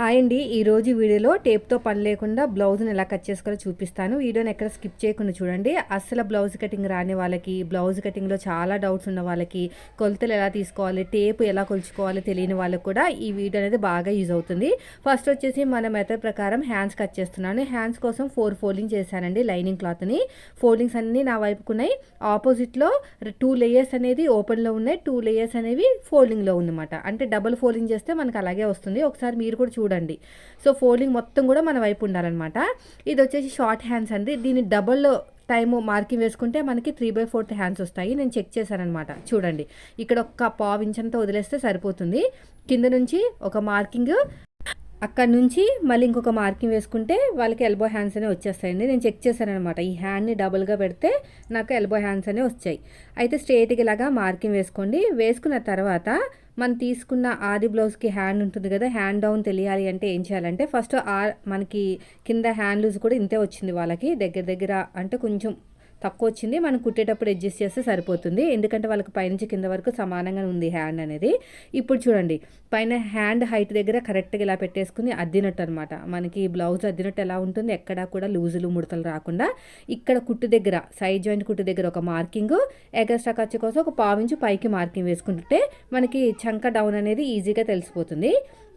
Hi అండి. ఈరోజు వీడియోలో టేప్తో పని లేకుండా బ్లౌజ్ని ఎలా కట్ చేసుకోవాలో చూపిస్తాను. వీడియోని ఎక్కడ స్కిప్ చేయకుండా చూడండి. అస్సలు బ్లౌజ్ కటింగ్ రాని వాళ్ళకి బ్లౌజ్ కటింగ్లో చాలా డౌట్స్ ఉన్న వాళ్ళకి కొలతలు ఎలా తీసుకోవాలి టేప్ ఎలా కొలుచుకోవాలి తెలియని వాళ్ళకి కూడా ఈ వీడియో అనేది బాగా యూజ్ అవుతుంది. ఫస్ట్ వచ్చేసి మన మెథడ్ ప్రకారం హ్యాండ్స్ కట్ చేస్తున్నాను. హ్యాండ్స్ కోసం ఫోర్ ఫోల్డింగ్ చేశానండి లైనింగ్ క్లాత్ని. ఫోల్డింగ్స్ అన్నీ నా వైపుకున్నాయి ఆపోజిట్లో టూ లేయర్స్ అనేది ఓపెన్లో ఉన్నాయి. టూ లేయర్స్ అనేవి ఫోల్డింగ్లో ఉందన్నమాట. అంటే డబుల్ ఫోల్డింగ్ చేస్తే మనకు అలాగే వస్తుంది. ఒకసారి మీరు కూడా చూడండి. సో ఫోల్డింగ్ మొత్తం కూడా మన వైపు ఉండాలన్నమాట. ఇది వచ్చేసి షార్ట్ హ్యాండ్స్ అండి. దీన్ని డబుల్ టైము మార్కింగ్ వేసుకుంటే మనకి త్రీ బై ఫోర్త్ హ్యాండ్స్ వస్తాయి. నేను చెక్ చేశానమాట చూడండి. ఇక్కడ ఒక పావు ఇంచంతా వదిలేస్తే సరిపోతుంది. కింద నుంచి ఒక మార్కింగ్ అక్కడ నుంచి మళ్ళీ ఇంకొక మార్కింగ్ వేసుకుంటే వాళ్ళకి ఎల్బో హ్యాండ్స్ అనే వచ్చేస్తాయండి. నేను చెక్ చేశానమాట ఈ హ్యాండ్ని డబుల్గా పెడితే నాకు ఎల్బో హ్యాండ్స్ అనే వచ్చాయి. అయితే స్ట్రేట్గా ఇలాగా మార్కింగ్ వేసుకోండి. వేసుకున్న తర్వాత మనం తీసుకున్న ఆది బ్లౌజ్కి హ్యాండ్ ఉంటుంది కదా హ్యాండ్ డౌన్ తెలియాలి అంటే ఏం చేయాలంటే ఫస్ట్ ఆ మనకి కింద హ్యాండ్ లూజ్ కూడా ఇంతే వచ్చింది వాళ్ళకి దగ్గర దగ్గర అంటే కొంచెం తక్కువ వచ్చింది మనం కుట్టేటప్పుడు అడ్జస్ట్ చేస్తే సరిపోతుంది. ఎందుకంటే వాళ్ళకి పైనుంచి కింద వరకు సమానంగా ఉంది హ్యాండ్ అనేది. ఇప్పుడు చూడండి పైన హ్యాండ్ హైట్ దగ్గర కరెక్ట్గా ఇలా పెట్టేసుకుని అద్దినట్టు అనమాట మనకి బ్లౌజ్ అద్దినట్టు ఎలా ఉంటుంది? ఎక్కడా కూడా లూజులు ముడతలు రాకుండా. ఇక్కడ కుట్టు దగ్గర సైడ్ జాయింట్ కుట్టు దగ్గర ఒక మార్కింగ్ ఎగస్ట్రా ఖర్చు కోసం ఒక పావించి పైకి మార్కింగ్ వేసుకుంటుంటే మనకి చంక డౌన్ అనేది ఈజీగా తెలిసిపోతుంది.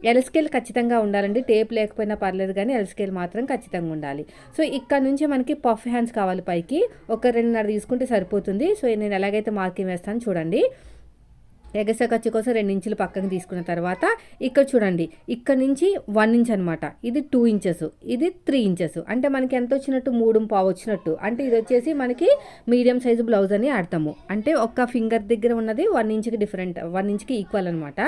ఎల్ స్కేల్ ఖచ్చితంగా ఉండాలండి. టేప్ లేకపోయినా పర్లేదు కానీ ఎల్ స్కేల్ మాత్రం ఖచ్చితంగా ఉండాలి. సో ఇక్కడ నుంచి మనకి పఫ్ హ్యాండ్స్ కావాలి పైకి. ఒక రెండున్నర తీసుకుంటే సరిపోతుంది. సో నేను ఎలాగైతే మార్కింగ్ వేస్తాను చూడండి. ఎగస ఖర్చు కోసం రెండు ఇంచులు పక్కకు తీసుకున్న తర్వాత ఇక్కడ చూడండి. ఇక్కడ నుంచి వన్ ఇంచ్ అనమాట ఇది టూ ఇంచెస్ ఇది త్రీ ఇంచెస్ అంటే మనకి ఎంత వచ్చినట్టు? మూడు పావు వచ్చినట్టు. అంటే ఇది వచ్చేసి మనకి మీడియం సైజు బ్లౌజ్ అని అర్థము. అంటే ఒక్క ఫింగర్ దగ్గర ఉన్నది వన్ ఇంచ్కి డిఫరెంట్ వన్ ఇంచ్కి ఈక్వల్ అనమాట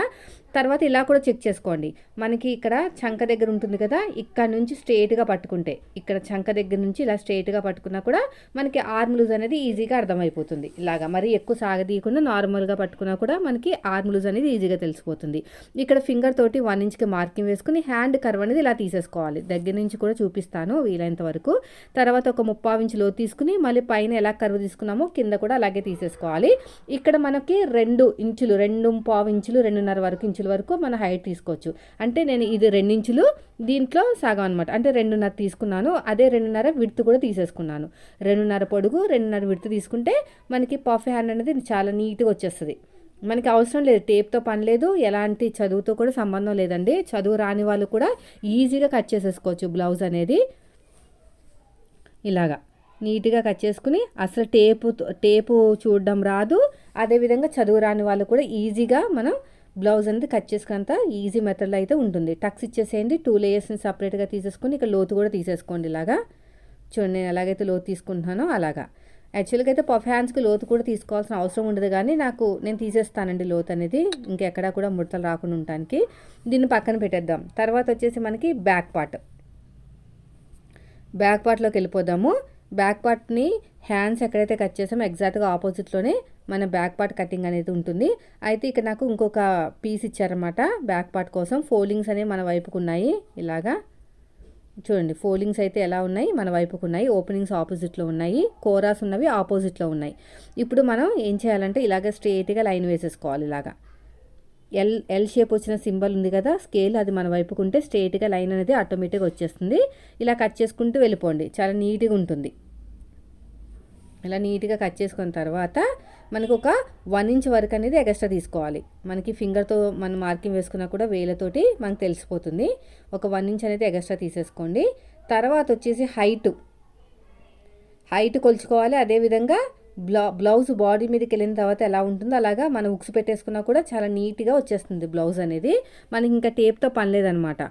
తర్వాత ఇలా కూడా చెక్ చేసుకోండి. మనకి ఇక్కడ చంక దగ్గర ఉంటుంది కదా ఇక్కడ నుంచి స్ట్రేట్గా పట్టుకుంటే ఇక్కడ చంక దగ్గర నుంచి ఇలా స్ట్రేట్గా పట్టుకున్నా కూడా మనకి ఆర్మ్ లూజ్ అనేది ఈజీగా అర్థమైపోతుంది. ఇలాగా మరి ఎక్కువ సాగదీయకుండా నార్మల్గా పట్టుకున్నా కూడా మనకి ఆర్మ్ లూజ్ అనేది ఈజీగా తెలిసిపోతుంది. ఇక్కడ ఫింగర్ తోటి వన్ ఇంచ్కి మార్కింగ్ వేసుకుని హ్యాండ్ కర్వ్ అనేది ఇలా తీసేసుకోవాలి. దగ్గర నుంచి కూడా చూపిస్తాను వీలైనంత వరకు. తర్వాత ఒక ముప్పావు ఇంచు లో తీసుకుని మళ్ళీ పైన ఎలా కర్వ్ తీసుకున్నామో కింద కూడా అలాగే తీసేసుకోవాలి. ఇక్కడ మనకి రెండు ఇంచులు రెండు పావు ఇంచులు రెండున్నర వరకు ఇంచులు వరకు మన హైట్ తీసుకోవచ్చు. అంటే నేను ఇది రెండించులు దీంట్లో సగం అనమాట అంటే రెండున్నర తీసుకున్నాను అదే రెండున్నర విడుతు కూడా తీసేసుకున్నాను. రెండున్నర పొడుగు రెండున్నర విడుతు తీసుకుంటే మనకి పఫ్ హ్యాండ్ అనేది చాలా నీట్గా వచ్చేస్తుంది. మనకి అవసరం లేదు టేప్తో పని లేదు ఎలాంటి చదువుతో కూడా సంబంధం లేదండి. చదువు రాని వాళ్ళు కూడా ఈజీగా కట్ చేసేసుకోవచ్చు బ్లౌజ్ అనేది. ఇలాగా. నీట్గా కట్ చేసుకుని అసలు టేపు టేపు చూడడం రాదు. అదేవిధంగా చదువు రాని వాళ్ళు కూడా ఈజీగా మనం బ్లౌజ్ అనేది కట్ చేసుకున్నంత ఈజీ మెథడ్లో అయితే ఉంటుంది. టక్స్ ఇచ్చేసేయండి టూ లేయర్స్ని సపరేట్గా తీసేసుకుని ఇక్కడ లోతు కూడా తీసేసుకోండి ఇలాగా. చూడండి నేను ఎలాగైతే లోతు తీసుకుంటున్నానో అలాగా. యాక్చువల్గా అయితే పఫ్ హ్యాండ్స్కి లోతు కూడా తీసుకోవాల్సిన అవసరం ఉండదు కానీ నాకు నేను తీసేస్తానండి లోతు అనేది. ఇంకెక్కడా కూడా ముడతలు రాకుండా ఉండటానికి. దీన్ని పక్కన పెట్టేద్దాం. తర్వాత వచ్చేసి మనకి బ్యాక్ పార్ట్ బ్యాక్ పార్ట్లోకి వెళ్ళిపోదాము. బ్యాక్ పార్ట్ని హ్యాండ్స్ ఎక్కడైతే కట్ చేసామో ఎగ్జాక్ట్గా ఆపోజిట్లోనే మన బ్యాక్ పార్ట్ కటింగ్ అనేది ఉంటుంది. అయితే ఇక్కడ నాకు ఇంకొక పీస్ ఇచ్చారనమాట బ్యాక్ పార్ట్ కోసం ఫోల్డింగ్స్ అనేవి మన వైపుకు ఉన్నాయి. ఇలాగా. చూడండి ఫోల్డింగ్స్ అయితే ఎలా ఉన్నాయి? మన వైపుకు ఉన్నాయి. ఓపెనింగ్స్ ఆపోజిట్లో ఉన్నాయి. కోరాస్ ఉన్నవి ఆపోజిట్లో ఉన్నాయి. ఇప్పుడు మనం ఏం చేయాలంటే ఇలాగ స్ట్రేట్గా లైన్ వేసేసుకోవాలి ఇలాగా. ఎల్ ఎల్ షేప్ వచ్చిన సింబల్ ఉంది కదా స్కేల్ అది మన వైపుకు ఉంటే స్ట్రేట్గా లైన్ అనేది ఆటోమేటిక్గా వచ్చేస్తుంది. ఇలా కట్ చేసుకుంటూ వెళ్ళిపోండి. చాలా నీట్గా ఉంటుంది. ఇలా నీట్గా కట్ చేసుకున్న తర్వాత మనకు ఒక వన్ ఇంచ్ వరకు అనేది ఎక్స్ట్రా తీసుకోవాలి. మనకి ఫింగర్తో మనం మార్కింగ్ వేసుకున్నా కూడా వేలతోటి మనకు తెలిసిపోతుంది. ఒక వన్ ఇంచ్ అనేది ఎక్స్ట్రా తీసేసుకోండి. తర్వాత వచ్చేసి హైట్. హైట్ కొలుచుకోవాలి. అదేవిధంగా బ్లౌ బ్లౌజ్ బాడీ మీదకి వెళ్ళిన తర్వాత ఎలా ఉంటుందో అలాగా మనం ఉక్స్ పెట్టేసుకున్నా కూడా చాలా నీట్గా వచ్చేస్తుంది బ్లౌజ్ అనేది. మనకి ఇంకా టేప్తో పని లేదనమాట.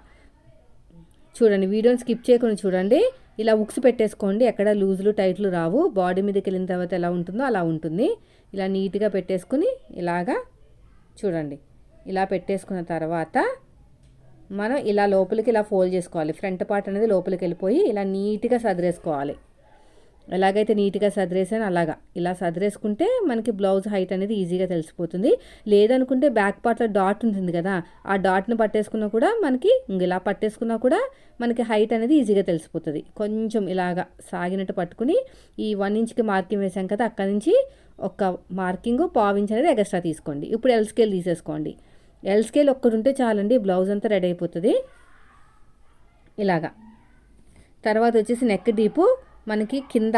చూడండి వీడియోని స్కిప్ చేయకుండా చూడండి. ఇలా ఉక్స్ పెట్టేసుకోండి. ఎక్కడ లూజులు టైట్లు రావు. బాడీ మీదకి వెళ్ళిన తర్వాత ఎలా ఉంటుందో అలా ఉంటుంది. ఇలా నీట్గా పెట్టేసుకుని ఇలాగా చూడండి. ఇలా పెట్టేసుకున్న తర్వాత మనం ఇలా లోపలికి ఇలా ఫోల్డ్ చేసుకోవాలి. ఫ్రంట్ పార్ట్ అనేది లోపలికి వెళ్ళిపోయి ఇలా నీట్గా సదిరేసుకోవాలి. ఎలాగైతే నీట్గా సదిరేసాను అలాగా. ఇలా సదిరేసుకుంటే మనకి బ్లౌజ్ హైట్ అనేది ఈజీగా తెలిసిపోతుంది. లేదనుకుంటే బ్యాక్ పార్ట్లో డాట్ ఉంటుంది కదా ఆ డాట్ని పట్టేసుకున్నా కూడా మనకి ఇలా పట్టేసుకున్నా కూడా మనకి హైట్ అనేది ఈజీగా తెలిసిపోతుంది. కొంచెం ఇలాగా సాగినట్టు పట్టుకుని ఈ వన్ ఇంచ్కి మార్కింగ్ వేసాం కదా అక్కడి నుంచి ఒక మార్కింగ్ పావు ఇంచ్ అనేది ఎక్స్ట్రా తీసుకోండి. ఇప్పుడు ఎల్ స్కేల్ తీసేసుకోండి. ఎల్ స్కేల్ ఒక్కటి ఉంటే చాలండి బ్లౌజ్ అంతా రెడీ అయిపోతుంది. ఇలాగా. తర్వాత వచ్చేసి నెక్ డీపు. మనకి కింద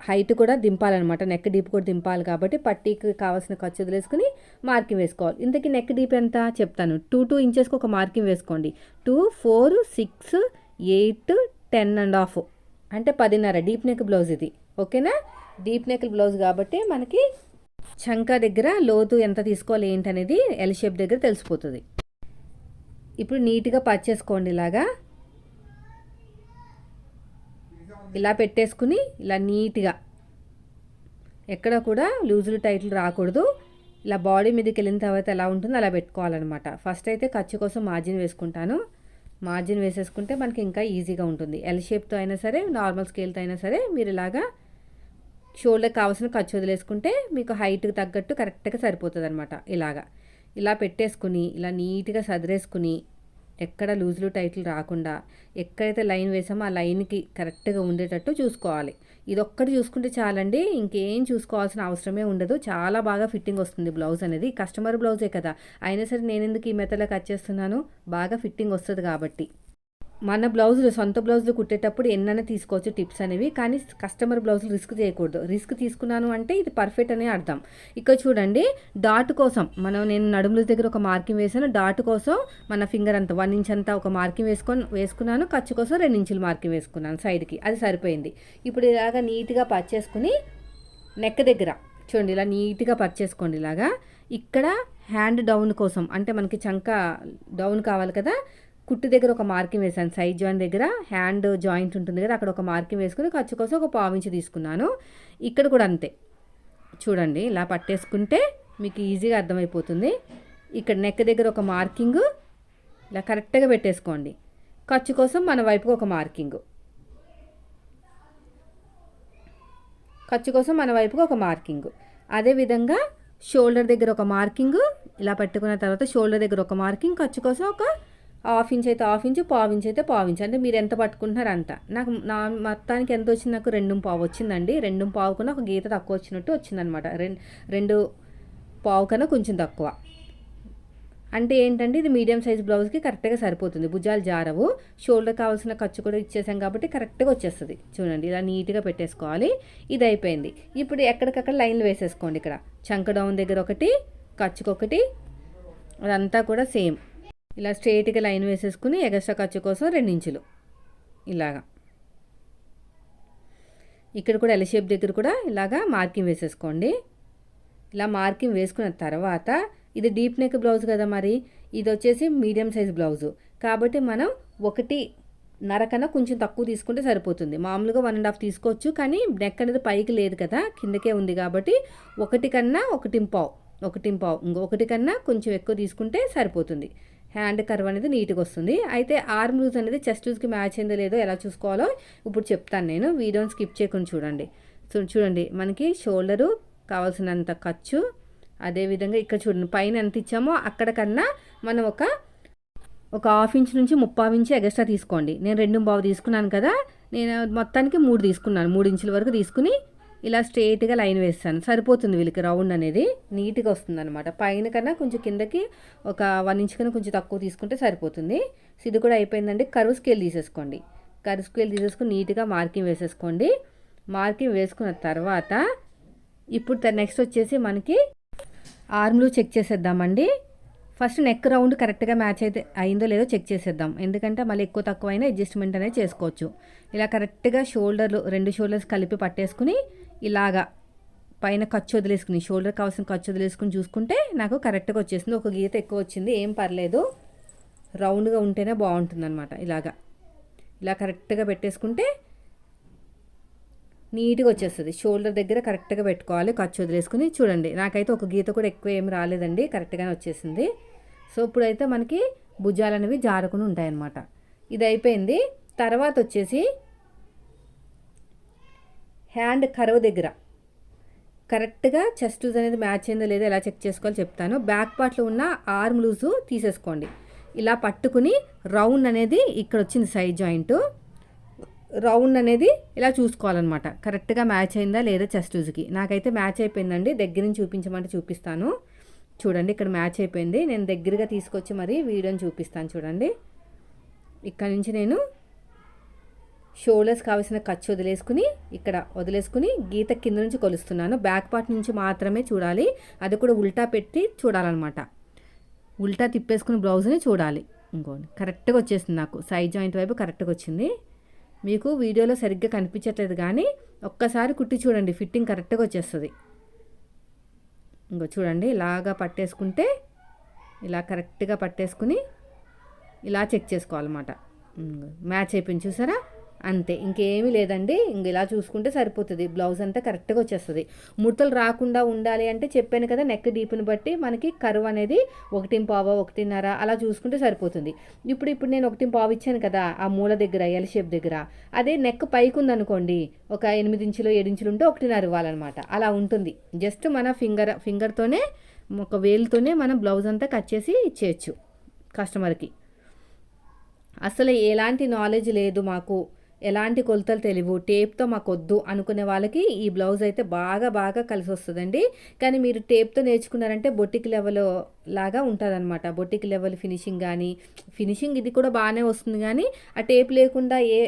హైట్ కూడా దింపాలన్నమాట. నెక్ డీప్ కూడా దింపాలి కాబట్టి పట్టీకి కావాల్సిన ఖర్చు వదిలేసుకుని మార్కింగ్ వేసుకోవాలి. ఇంతకీ నెక్ డీప్ ఎంత? చెప్తాను. టూ టూ ఇంచెస్కి ఒక మార్కింగ్ వేసుకోండి. Two four six eight ten and half. అంటే పదిన్నర. డీప్ నెక్ బ్లౌజ్ ఇది. ఓకేనా? డీప్ నెక్ బ్లౌజ్ కాబట్టి మనకి చంకా దగ్గర లోతు ఎంత తీసుకోవాలి ఏంటనేది ఎల్ షేప్ దగ్గర తెలిసిపోతుంది. ఇప్పుడు నీట్గా పర్చేసుకోండి ఇలాగా. ఇలా పెట్టేసుకుని ఇలా నీట్గా. ఎక్కడ కూడా లూజులు టైట్లు రాకూడదు. ఇలా బాడీ మీదకి వెళ్ళిన తర్వాత ఎలా ఉంటుందో అలా పెట్టుకోవాలన్నమాట. ఫస్ట్ అయితే ఖర్చు కోసం మార్జిన్ వేసుకుంటాను. మార్జిన్ వేసేసుకుంటే మనకి ఇంకా ఈజీగా ఉంటుంది. ఎల్ షేప్తో అయినా సరే నార్మల్ స్కేల్తో అయినా సరే మీరు ఇలాగా షోల్డర్కి కావాల్సిన ఖర్చు వదిలేసుకుంటే మీకు హైట్కి తగ్గట్టు కరెక్ట్గా సరిపోతుంది అనమాట ఇలాగా. ఇలా పెట్టేసుకుని ఇలా నీట్గా సదిరేసుకుని ఎక్కడ లూజులు టైట్లు రాకుండా ఎక్కడైతే లైన్ వేసామో ఆ లైన్కి కరెక్ట్గా ఉండేటట్టు చూసుకోవాలి. ఇది ఒక్కటి చూసుకుంటే చాలండి ఇంకేం చూసుకోవాల్సిన అవసరమే ఉండదు. చాలా బాగా ఫిట్టింగ్ వస్తుంది బ్లౌజ్ అనేది. కస్టమర్ బ్లౌజే కదా. అయినా సరే నేను ఎందుకు ఈ మెథడ్లో కట్ చేస్తున్నాను? బాగా ఫిట్టింగ్ వస్తుంది కాబట్టి. మన బ్లౌజులు సొంత బ్లౌజులు కుట్టేటప్పుడు ఎన్నైనా తీసుకోవచ్చు టిప్స్ అనేవి కానీ కస్టమర్ బ్లౌజులు రిస్క్ చేయకూడదు. రిస్క్ తీసుకున్నాను అంటే ఇది పర్ఫెక్ట్ అనే అర్థం. ఇక్కడ చూడండి డాట్ కోసం మనం నేను నడుముల దగ్గర ఒక మార్కింగ్ వేసాను డాట్ కోసం మన ఫింగర్ అంతా వన్ ఇంచ్ అంతా ఒక మార్కింగ్ వేసుకొని వేసుకున్నాను ఖర్చు కోసం రెండు ఇంచులు మార్కింగ్ వేసుకున్నాను సైడ్కి అది సరిపోయింది. ఇప్పుడు ఇలాగా నీట్గా పర్చేసుకుని నెక్ దగ్గర చూడండి ఇలా నీట్గా పర్చేసుకోండి ఇలాగా. ఇక్కడ హ్యాండ్ డౌన్ కోసం అంటే మనకి చంక డౌన్ కావాలి కదా కుట్టు దగ్గర ఒక మార్కింగ్ వేసాను సైడ్ జాయింట్ దగ్గర హ్యాండ్ జాయింట్ ఉంటుంది కదా అక్కడ ఒక మార్కింగ్ వేసుకుని ఖర్చు కోసం ఒక పావించి తీసుకున్నాను. ఇక్కడ కూడా అంతే. చూడండి ఇలా పట్టేసుకుంటే మీకు ఈజీగా అర్థమైపోతుంది. ఇక్కడ నెక్ దగ్గర ఒక మార్కింగ్ ఇలా కరెక్ట్గా పెట్టేసుకోండి. ఖర్చు కోసం మన వైపుకి ఒక మార్కింగ్. ఖర్చు కోసం మన వైపుకి ఒక మార్కింగ్. అదేవిధంగా షోల్డర్ దగ్గర ఒక మార్కింగ్ ఇలా పెట్టుకున్న తర్వాత షోల్డర్ దగ్గర ఒక మార్కింగ్ ఖర్చు కోసం ఒక హాఫ్ ఇంచ్ అయితే హాఫ్ ఇంచ్ పావు ఇంచ్ అయితే పావు ఇంచ్. అంటే మీరు ఎంత పట్టుకుంటున్నారు అంత నాకు నా మొత్తానికి ఎంత వచ్చింది? నాకు రెండు పావు వచ్చిందండి. రెండు పావు కన్నా ఒక గీత తక్కువ వచ్చినట్టు వచ్చిందనమాట రెండు రెండు పావు కన్నా కొంచెం తక్కువ. అంటే ఏంటంటే ఇది మీడియం సైజ్ బ్లౌజ్కి కరెక్ట్గా సరిపోతుంది. భుజాలు జారవు. షోల్డర్ కావాల్సిన ఖర్చు కూడా ఇచ్చేసాం కాబట్టి కరెక్ట్గా వచ్చేస్తుంది. చూడండి ఇలా నీట్గా పెట్టేసుకోవాలి. ఇది అయిపోయింది. ఇప్పుడు ఎక్కడికక్కడ లైన్లు వేసేసుకోండి ఇక్కడ. చంక డౌన్ దగ్గర ఒకటి ఖర్చుకొకటి అదంతా కూడా సేమ్. ఇలా స్ట్రైట్గా లైన్ వేసేసుకుని ఎగస్ట్రా ఖర్చు కోసం రెండించులు. ఇలాగా. ఇక్కడ కూడా ఎల్ షేప్ దగ్గర కూడా ఇలాగా మార్కింగ్ వేసేసుకోండి. ఇలా మార్కింగ్ వేసుకున్న తర్వాత ఇది డీప్ నెక్ బ్లౌజ్ కదా మరి? ఇది వచ్చేసి మీడియం సైజ్ బ్లౌజు కాబట్టి మనం ఒకటి నరకన కొంచెం తక్కువ తీసుకుంటే సరిపోతుంది. మామూలుగా వన్ అండ్ హాఫ్ తీసుకోవచ్చు కానీ నెక్ అనేది పైకి లేదు కదా కిందకే ఉంది కాబట్టి ఒకటి కన్నా ఒకటి ఒకటింపావు ఒకటి ఇంకొకటి కన్నా కొంచెం ఎక్కువ తీసుకుంటే సరిపోతుంది. హ్యాండ్ కర్వ్ అనేది నీట్గా వస్తుంది. అయితే ఆర్మ్ లూజ్ అనేది చెస్ట్ లూజ్కి మ్యాచ్ అయిందో లేదో ఎలా చూసుకోవాలో ఇప్పుడు చెప్తాను నేను. వీడియోని స్కిప్ చేయకుండా చూడండి. చూడండి. మనకి షోల్డరు కావాల్సినంత ఖర్చు అదేవిధంగా ఇక్కడ చూడండి. పైన ఎంత ఇచ్చామో అక్కడికన్నా మనం ఒక ఒక హాఫ్ ఇంచ్ నుంచి ముప్పావు ఇంచ్ ఎగస్ట్రా తీసుకోండి. నేను రెండు బావు తీసుకున్నాను కదా నేను మొత్తానికి మూడు తీసుకున్నాను. మూడు ఇంచుల వరకు తీసుకుని ఇలా స్ట్రేట్గా లైన్ వేస్తాను. సరిపోతుంది వీళ్ళకి రౌండ్ అనేది. నీట్గా వస్తుంది అనమాట పైన కన్నా కొంచెం కిందకి ఒక వన్ ఇంచ్ కన్నా కొంచెం తక్కువ తీసుకుంటే సరిపోతుంది. సో ఇది కూడా అయిపోయిందండి. కరువు స్కేల్ తీసేసుకోండి. కరువు స్కేల్ తీసేసుకుని నీట్గా మార్కింగ్ వేసేసుకోండి. మార్కింగ్ వేసుకున్న తర్వాత ఇప్పుడు నెక్స్ట్ వచ్చేసి మనకి ఆర్మ్లు చెక్ చేసేద్దామండి. ఫస్ట్ నెక్ రౌండ్ కరెక్ట్గా మ్యాచ్ అయితే అయిందో లేదో చెక్ చేసేద్దాం. ఎందుకంటే మళ్ళీ ఎక్కువ తక్కువ అయినా అడ్జస్ట్మెంట్ అనేది చేసుకోవచ్చు. ఇలా కరెక్ట్గా షోల్డర్లు రెండు షోల్డర్స్ కలిపి పట్టేసుకుని ఇలాగా పైన ఖర్చు వదిలేసుకుని షోల్డర్ కావాల్సిన ఖర్చు వదిలేసుకుని చూసుకుంటే నాకు కరెక్ట్గా వచ్చేసింది. ఒక గీత ఎక్కువ వచ్చింది ఏం పర్లేదు. రౌండ్గా ఉంటేనే బాగుంటుంది అనమాట ఇలాగా. ఇలా కరెక్ట్గా పెట్టేసుకుంటే నీట్గా వచ్చేస్తుంది. షోల్డర్ దగ్గర కరెక్ట్గా పెట్టుకోవాలి ఖర్చు వదిలేసుకుని. చూడండి నాకైతే ఒక గీత కూడా ఎక్కువ ఏం రాలేదండి కరెక్ట్గానే వచ్చేసింది. సో ఇప్పుడైతే మనకి భుజాలు అనేవి జారుకుని ఉంటాయన్నమాట. ఇది అయిపోయింది. తర్వాత వచ్చేసి హ్యాండ్ కర్వ్ దగ్గర. కరెక్ట్గా చెస్ట్ లూజ్ అనేది మ్యాచ్ అయిందో లేదో ఎలా చెక్ చేసుకోవాలో చెప్తాను. బ్యాక్ పార్ట్లో ఉన్న ఆర్మ్ లూజు తీసేసుకోండి. ఇలా పట్టుకుని రౌండ్ అనేది ఇక్కడ వచ్చింది సైడ్ జాయింట్. రౌండ్ అనేది ఇలా చూసుకోవాలన్నమాట. కరెక్ట్గా మ్యాచ్ అయిందా లేదా చెస్ట్ లూజ్కి. నాకైతే మ్యాచ్ అయిపోయిందండి. దగ్గర నుంచి చూపించమంటే చూపిస్తాను. చూడండి ఇక్కడ మ్యాచ్ అయిపోయింది. నేను దగ్గరగా తీసుకొచ్చి మరి వీడియోని చూపిస్తాను చూడండి. ఇక్కడ నుంచి నేను షోల్డర్స్ కావాల్సిన ఖర్చు వదిలేసుకుని ఇక్కడ వదిలేసుకుని గీత కింద నుంచి కొలుస్తున్నాను. బ్యాక్ పార్ట్ నుంచి మాత్రమే చూడాలి. అది కూడా ఉల్టా పెట్టి చూడాలన్నమాట. ఉల్టా తిప్పేసుకుని బ్లౌజ్ని చూడాలి. ఇంకోండి కరెక్ట్గా వచ్చేసింది నాకు. సైడ్ జాయింట్ వైపు కరెక్ట్గా వచ్చింది. మీకు వీడియోలో సరిగ్గా కనిపించట్లేదు కానీ ఒక్కసారి కుట్టి చూడండి. ఫిట్టింగ్ కరెక్ట్గా వచ్చేస్తుంది. ఇంకో చూడండి ఇలాగా పట్టేసుకుంటే ఇలా కరెక్ట్గా పట్టేసుకుని ఇలా చెక్ చేసుకోవాలన్నమాట. మ్యాచ్ అయిపోయింది చూసారా? అంతే ఇంకేమీ లేదండి. ఇంక ఇలా చూసుకుంటే సరిపోతుంది. బ్లౌజ్ అంతా కరెక్ట్గా వచ్చేస్తుంది. ముడతలు రాకుండా ఉండాలి అంటే చెప్పాను కదా నెక్ డీప్ని బట్టి మనకి కరువు అనేది ఒకటి పావ ఒకటిన్నర అలా చూసుకుంటే సరిపోతుంది. ఇప్పుడు ఇప్పుడు నేను ఒకటి పావు ఇచ్చాను కదా ఆ మూల దగ్గర ఎల్ షేప్ దగ్గర. అదే నెక్ పైకి ఉందనుకోండి ఒక ఎనిమిది ఇంచులు ఏడు ఇంచులు ఉంటే ఒకటిన్నర ఇవ్వాలన్నమాట. అలా ఉంటుంది. జస్ట్ మన ఫింగర్ ఫింగర్తోనే ఒక వేలుతోనే మనం బ్లౌజ్ అంతా కట్ చేసి ఇచ్చేయచ్చు కస్టమర్కి. అసలు ఎలాంటి నాలెడ్జ్ లేదు మాకు. ఎలాంటి కొలతలు తెలివు టేప్తో మాకు వద్దు అనుకునే వాళ్ళకి ఈ బ్లౌజ్ అయితే బాగా బాగా కలిసి వస్తుందండి. కానీ మీరు టేప్తో నేర్చుకున్నారంటే బొట్టికి లెవెల్ లాగా ఉంటుందన్నమాట. బొట్టికి లెవెల్ ఫినిషింగ్ కానీ ఫినిషింగ్ ఇది కూడా బాగానే వస్తుంది కానీ ఆ టేప్ లేకుండా ఏ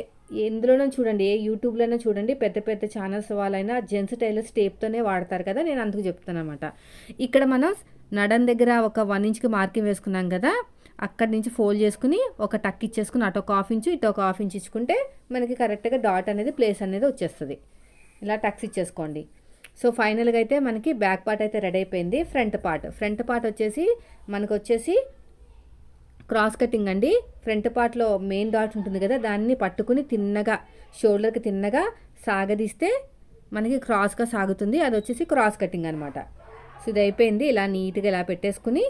ఎందులోనో చూడండి ఏ యూట్యూబ్లోనో చూడండి పెద్ద పెద్ద ఛానల్స్ వాళ్ళైనా జెంట్స్ టైలర్స్ టేప్తోనే వాడతారు కదా నేను అందుకు చెప్తాను అనమాట ఇక్కడ మనం నడన్ దగ్గర ఒక వన్ ఇంచ్కి మార్కింగ్ వేసుకున్నాం కదా అక్కడి నుంచి ఫోల్డ్ చేసుకుని ఒక టక్ ఇచ్చేసుకుని అటు ఒక హాఫ్ ఇంచు ఇటు ఒక హాఫ్ ఇంచు ఇచ్చుకుంటే మనకి కరెక్ట్గా డాట్ అనేది ప్లేస్ అనేది వచ్చేస్తుంది. ఇలా టక్స్ ఇచ్చేసుకోండి. సో ఫైనల్గా అయితే మనకి బ్యాక్ పార్ట్ అయితే రెడీ అయిపోయింది. Front part. ఫ్రంట్ పార్ట్ వచ్చేసి మనకు వచ్చేసి క్రాస్ కటింగ్ అండి. ఫ్రంట్ పార్ట్లో మెయిన్ డాట్ ఉంటుంది కదా దాన్ని పట్టుకుని తిన్నగా షోల్డర్కి తిన్నగా సాగదీస్తే మనకి క్రాస్గా సాగుతుంది. అది వచ్చేసి క్రాస్ కటింగ్ అనమాట సో ఇది అయిపోయింది. ఇలా నీట్గా ఇలా పెట్టేసుకుని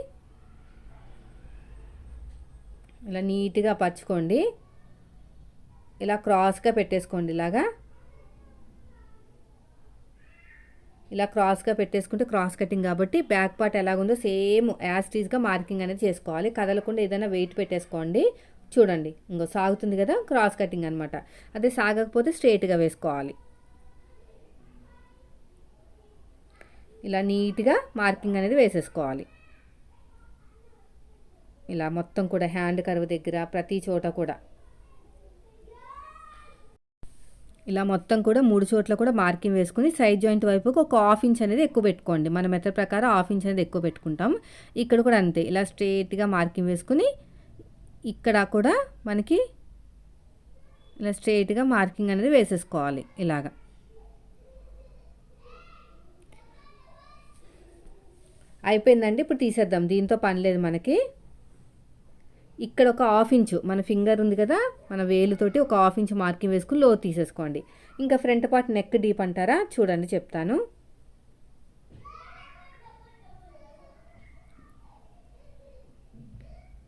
ఇలా నీట్గా పరచుకోండి. ఇలా క్రాస్గా పెట్టేసుకోండి ఇలాగా. ఇలా క్రాస్గా పెట్టేసుకుంటే క్రాస్ కటింగ్ కాబట్టి బ్యాక్ పార్ట్ ఎలాగుందో సేమ్ యాస్టీజ్గా మార్కింగ్ అనేది చేసుకోవాలి. కదలకుండా ఏదైనా వెయిట్ పెట్టేసుకోండి. చూడండి ఇంకో సాగుతుంది కదా క్రాస్ కటింగ్ అనమాట అదే సాగకపోతే స్ట్రైట్గా వేసుకోవాలి. ఇలా నీట్గా మార్కింగ్ అనేది వేసేసుకోవాలి. ఇలా మొత్తం కూడా హ్యాండ్ కర్వ్ దగ్గర ప్రతి చోట కూడా. ఇలా మొత్తం కూడా మూడు చోట్ల కూడా మార్కింగ్ వేసుకుని సైడ్ జాయింట్ వైపుకి ఒక హాఫ్ ఇంచ్ అనేది ఎక్కువ పెట్టుకోండి. మన మెథడ్ ప్రకారం హాఫ్ ఇంచ్ అనేది ఎక్కువ పెట్టుకుంటాం. ఇక్కడ కూడా అంతే. ఇలా స్ట్రేట్గా మార్కింగ్ వేసుకుని ఇక్కడ కూడా మనకి ఇలా స్ట్రేట్గా మార్కింగ్ అనేది వేసేసుకోవాలి ఇలాగా. అయిపోయిందండి. ఇప్పుడు తీసేద్దాం. దీంతో పని లేదు మనకి. ఇక్కడ ఒక హాఫ్ ఇంచు మన ఫింగర్ ఉంది కదా మన వేలుతోటి ఒక హాఫ్ ఇంచు మార్కింగ్ వేసుకుని లో తీసేసుకోండి. ఇంకా ఫ్రంట్ పార్ట్ నెక్ డీప్ అంటారా? చూడండి చెప్తాను.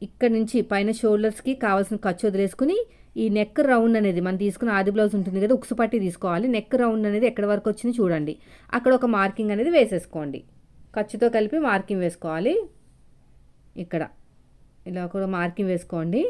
ఇక్కడ నుంచి పైన షోల్డర్స్కి కావాల్సిన ఖర్చు వదిలేసుకుని ఈ నెక్ రౌండ్ అనేది మనం తీసుకున్న ఆది బ్లౌజ్ ఉంటుంది కదా ఉక్సు పట్టి తీసుకోవాలి. నెక్ రౌండ్ అనేది ఎక్కడి వరకు వచ్చింది చూడండి. అక్కడ ఒక మార్కింగ్ అనేది వేసేసుకోండి. ఖర్చుతో కలిపి మార్కింగ్ వేసుకోవాలి. ఇక్కడ. ఇలా కూడా మార్కింగ్ వేసుకోండి.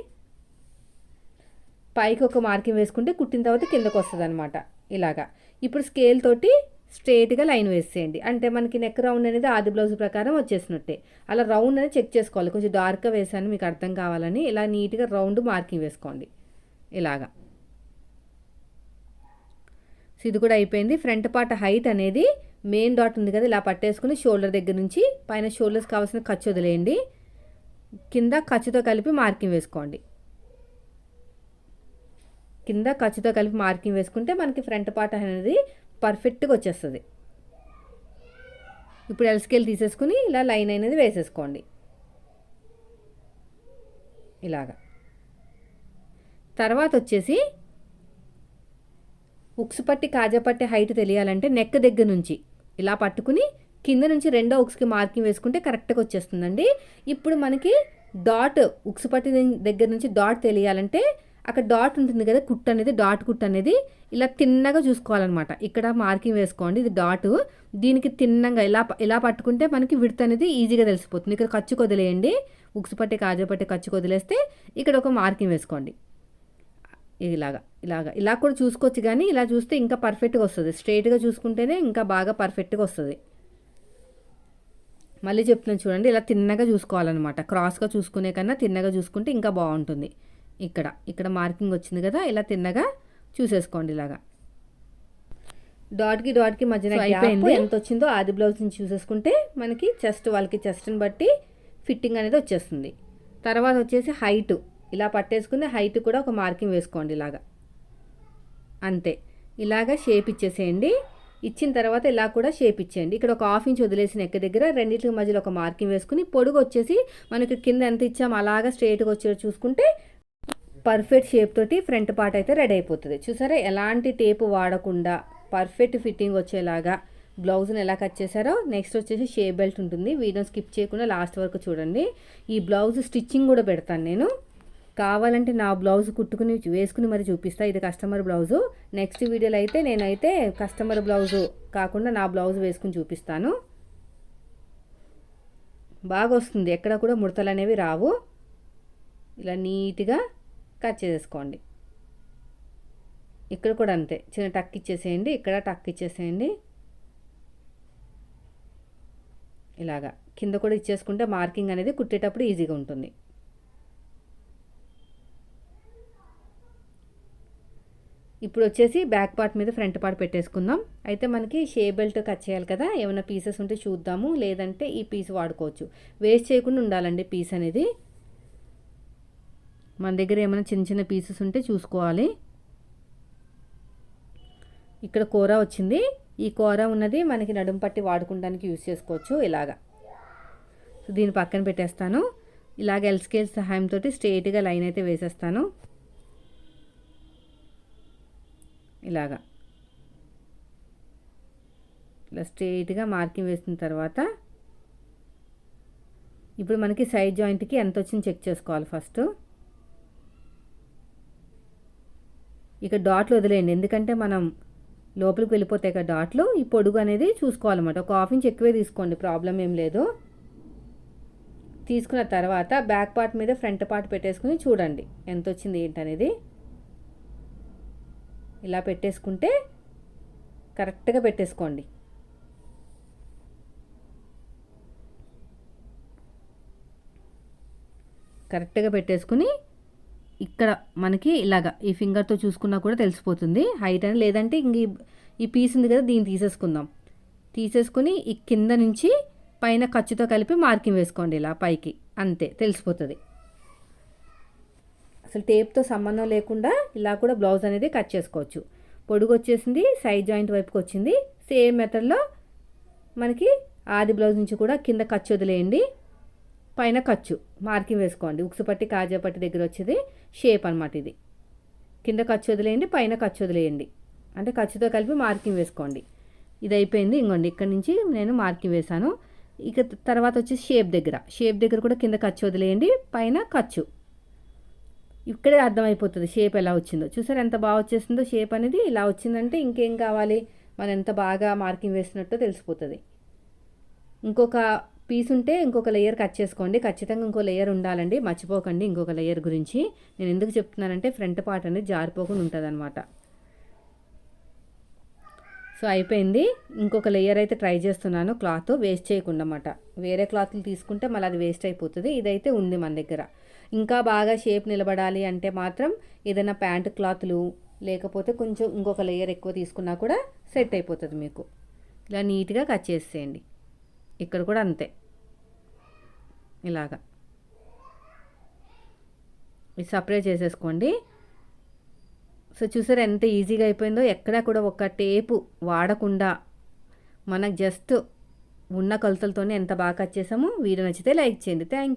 పైకి ఒక మార్కింగ్ వేసుకుంటే కుట్టిన తర్వాత కిందకు వస్తుంది అనమాట ఇలాగా. ఇప్పుడు స్కేల్ తోటి స్ట్రేట్గా లైన్ వేసేయండి. అంటే మనకి నెక్ రౌండ్ అనేది ఆది బ్లౌజ్ ప్రకారం వచ్చేసినట్టే. అలా రౌండ్ అనేది చెక్ చేసుకోవాలి. కొంచెం డార్క్గా వేసాను మీకు అర్థం కావాలని ఇలా నీట్గా రౌండ్ మార్కింగ్ వేసుకోండి. ఇలాగా. సో ఇది కూడా అయిపోయింది. ఫ్రంట్ పార్ట్ హైట్ అనేది మెయిన్ డాట్ ఉంది కదా ఇలా పట్టేసుకుని షోల్డర్ దగ్గర నుంచి పైన షోల్డర్స్ కావాల్సిన ఖర్చు వదిలేయండి. కింద ఖర్చుతో కలిపి మార్కింగ్ వేసుకోండి. కింద ఖర్చుతో కలిపి మార్కింగ్ వేసుకుంటే మనకి ఫ్రంట్ పార్ట్ అనేది పర్ఫెక్ట్గా వచ్చేస్తుంది. ఇప్పుడు ఎల్స్కేల్ తీసేసుకుని ఇలా లైన్ అనేది వేసేసుకోండి. ఇలాగా. తర్వాత వచ్చేసి ఉక్స్ పట్టి కాజా పట్టి హైట్ తెలియాలంటే నెక్ దగ్గర నుంచి ఇలా పట్టుకుని కింద నుంచి రెండో ఉక్స్కి మార్కింగ్ వేసుకుంటే కరెక్ట్గా వచ్చేస్తుందండి. ఇప్పుడు మనకి డాట్ ఉక్స్ పట్టి దగ్గర నుంచి డాట్ తెలియాలంటే అక్కడ డాట్ ఉంటుంది కదా కుట్ అనేది డాట్ కుట్ అనేది ఇలా తిన్నగా చూసుకోవాలన్నమాట. ఇక్కడ మార్కింగ్ వేసుకోండి ఇది డాట్. దీనికి తిన్నగా ఇలా ఇలా పట్టుకుంటే మనకి విడత అనేది ఈజీగా తెలిసిపోతుంది. ఇక్కడ ఖర్చు కొదిలేయండి. ఉక్సు పట్టి కాజు పట్టి ఖర్చు కొదిలేస్తే ఇక్కడ ఒక మార్కింగ్ వేసుకోండి. ఇలాగా ఇలాగా ఇలా కూడా చూసుకోవచ్చు కానీ ఇలా చూస్తే ఇంకా పర్ఫెక్ట్గా వస్తుంది. స్ట్రైట్గా చూసుకుంటేనే ఇంకా బాగా పర్ఫెక్ట్గా వస్తుంది. మళ్ళీ చెప్తున్నాను చూడండి ఇలా తిన్నగా చూసుకోవాలన్నమాట. క్రాస్గా చూసుకునే కన్నా తిన్నగా చూసుకుంటే ఇంకా బాగుంటుంది. ఇక్కడ ఇక్కడ మార్కింగ్ వచ్చింది కదా ఇలా తిన్నగా చూసేసుకోండి ఇలాగా. డాట్కి డాట్కి మధ్యన అయిపోయింది. ఎంత వచ్చిందో ఆది బ్లౌజ్ నుంచి చూసేసుకుంటే మనకి చెస్ట్ వాళ్ళకి చెస్ట్ని బట్టి ఫిట్టింగ్ అనేది వచ్చేస్తుంది. తర్వాత వచ్చేసి హైట్ ఇలా పట్టేసుకుని హైట్ కూడా ఒక మార్కింగ్ వేసుకోండి ఇలాగా. అంతే. ఇలాగా షేప్ ఇచ్చేసేయండి. ఇచ్చిన తర్వాత ఇలా కూడా షేప్ ఇచ్చేయండి. ఇక్కడ ఒక హాఫ్ ఇంచ్ వదిలేసిన ఎక్క దగ్గర రెండింటి మధ్యలో ఒక మార్కింగ్ వేసుకుని పొడుగు వచ్చేసి మనకి కింద ఎంత ఇచ్చామో అలాగా స్ట్రైట్గా వచ్చేది చూసుకుంటే పర్ఫెక్ట్ షేప్ తోటి ఫ్రంట్ పార్ట్ అయితే రెడీ అయిపోతుంది. చూసారా? ఎలాంటి టేపు వాడకుండా పర్ఫెక్ట్ ఫిట్టింగ్ వచ్చేలాగా బ్లౌజ్ని ఎలా కట్ చేశారో? నెక్స్ట్ వచ్చేసి షేప్ బెల్ట్ ఉంటుంది. వీడియో స్కిప్ చేయకుండా లాస్ట్ వరకు చూడండి. ఈ బ్లౌజ్ స్టిచ్చింగ్ కూడా పెడతాను నేను. కావాలంటే నా బ్లౌజ్ కుట్టుకుని వేసుకుని మరి చూపిస్తా. ఇది కస్టమర్ బ్లౌజు. నెక్స్ట్ వీడియోలో అయితే నేనైతే కస్టమర్ బ్లౌజు కాకుండా నా బ్లౌజ్ వేసుకుని చూపిస్తాను. బాగా వస్తుంది ఎక్కడ కూడా ముడతలు అనేవి రావు. ఇలా నీట్గా కట్ చేసేసుకోండి. ఇక్కడ కూడా అంతే. చిన్న టక్ ఇచ్చేసేయండి. ఇక్కడ టక్ ఇచ్చేసేయండి. ఇలాగా. కింద కూడా ఇచ్చేసుకుంటే మార్కింగ్ అనేది కుట్టేటప్పుడు ఈజీగా ఉంటుంది. ఇప్పుడు వచ్చేసి బ్యాక్ పార్ట్ మీద ఫ్రంట్ పార్ట్ పెట్టేసుకుందాం. అయితే మనకి షే బెల్ట్ కట్ చేయాలి కదా ఏమైనా పీసెస్ ఉంటే చూద్దాము లేదంటే ఈ పీస్ వాడుకోవచ్చు. వేస్ట్ చేయకుండా ఉండాలండి పీస్ అనేది. మన దగ్గర ఏమైనా చిన్న చిన్న పీసెస్ ఉంటే చూసుకోవాలి. ఇక్కడ కూర వచ్చింది. ఈ కూర ఉన్నది మనకి నడుము పట్టి వాడుకోవడానికి యూస్ చేసుకోవచ్చు ఇలాగా. సో దీన్ని పక్కన పెట్టేస్తాను. ఇలాగ ఎల్ స్కేల్ సహాయంతో స్ట్రేట్గా లైన్ అయితే వేసేస్తాను. ఇలాగా. ఇలా స్ట్రైట్గా మార్కింగ్ వేసిన తర్వాత ఇప్పుడు మనకి సైడ్ జాయింట్కి ఎంత వచ్చింది చెక్ చేసుకోవాలి ఫస్ట్. ఇక డాట్లు వదిలేయండి. ఎందుకంటే మనం లోపలికి వెళ్ళిపోతాయి కదా డాట్లు ఈ పొడుగు అనేది చూసుకోవాలన్నమాట. ఒక హాఫ్ ఇంచ్ ఎక్కువే తీసుకోండి ప్రాబ్లం ఏం లేదు. తీసుకున్న తర్వాత బ్యాక్ పార్ట్ మీద ఫ్రంట్ పార్ట్ పెట్టేసుకుని చూడండి. ఎంత వచ్చింది ఏంటనేది. ఇలా పెట్టేసుకుంటే కరెక్ట్గా పెట్టేసుకోండి. కరెక్ట్గా పెట్టేసుకుని ఇక్కడ మనకి ఇలాగా ఈ ఫింగర్తో చూసుకున్నా కూడా తెలిసిపోతుంది. హైట్ అని లేదంటే ఇంక ఈ- ఈ పీస్ ఉంది కదా దీన్ని తీసేసుకుందాం. తీసేసుకుని ఈ కింద నుంచి పైన ఖర్చుతో కలిపి మార్కింగ్ వేసుకోండి ఇలా పైకి. అంతే తెలిసిపోతుంది. అసలు టేప్తో సంబంధం లేకుండా ఇలా కూడా బ్లౌజ్ అనేది కట్ చేసుకోవచ్చు. పొడుగు వచ్చేసింది సైడ్ జాయింట్ వైపుకి వచ్చింది సేమ్ మెథడ్లో మనకి ఆది బ్లౌజ్ నుంచి కూడా కింద ఖర్చు వదిలేయండి. పైన ఖర్చు మార్కింగ్ వేసుకోండి. ఉక్సు పట్టి కాజా పట్టి దగ్గర వచ్చేది షేప్ అనమాట ఇది. కింద ఖర్చు వదిలేయండి పైన ఖర్చు వదిలేయండి. అంటే ఖర్చుతో కలిపి మార్కింగ్ వేసుకోండి. ఇది అయిపోయింది. ఇంకోండి ఇక్కడ నుంచి నేను మార్కింగ్ వేశాను. ఇక తర్వాత వచ్చేసి షేప్ దగ్గర. షేప్ దగ్గర కూడా కింద ఖర్చు వదిలేయండి పైన ఖర్చు ఇక్కడే అర్థమైపోతుంది షేప్ ఎలా వచ్చిందో. చూసారు ఎంత బాగా వచ్చేసిందో షేప్ అనేది? ఇలా వచ్చిందంటే ఇంకేం కావాలి? మనం ఎంత బాగా మార్కింగ్ వేసినట్టో తెలిసిపోతుంది. ఇంకొక పీస్ ఉంటే ఇంకొక లేయర్ కట్ చేసుకోండి. ఖచ్చితంగా ఇంకో లేయర్ ఉండాలండి. మర్చిపోకండి ఇంకొక లేయర్ గురించి. నేను ఎందుకు చెప్తున్నానంటే ఫ్రంట్ పార్ట్ అనేది జారిపోకుండా ఉంటుంది అనమాట సో అయిపోయింది. ఇంకొక లేయర్ అయితే ట్రై చేస్తున్నాను క్లాత్ వేస్ట్ చేయకుండా అన్నమాట. వేరే క్లాత్లు తీసుకుంటే మళ్ళీ అది వేస్ట్ అయిపోతుంది. ఇదైతే ఉంది మన దగ్గర. ఇంకా బాగా షేప్ నిలబడాలి అంటే మాత్రం ఏదైనా ప్యాంట్ క్లాత్లు లేకపోతే కొంచెం ఇంకొక లేయర్ ఎక్కువ తీసుకున్నా కూడా సెట్ అయిపోతుంది మీకు. ఇలా నీట్గా కట్ చేసేయండి. ఇక్కడ కూడా అంతే. ఇలాగా. ఇది సపరేట్ చేసేసుకోండి. సో చూసారు ఎంత ఈజీగా అయిపోయిందో? ఎక్కడా కూడా ఒక టేపు వాడకుండా మనకు జస్ట్ ఉన్న కొలతలతోనే ఎంత బాగా కట్ చేసామో? వీడియో నచ్చితే లైక్ చేయండి. థ్యాంక్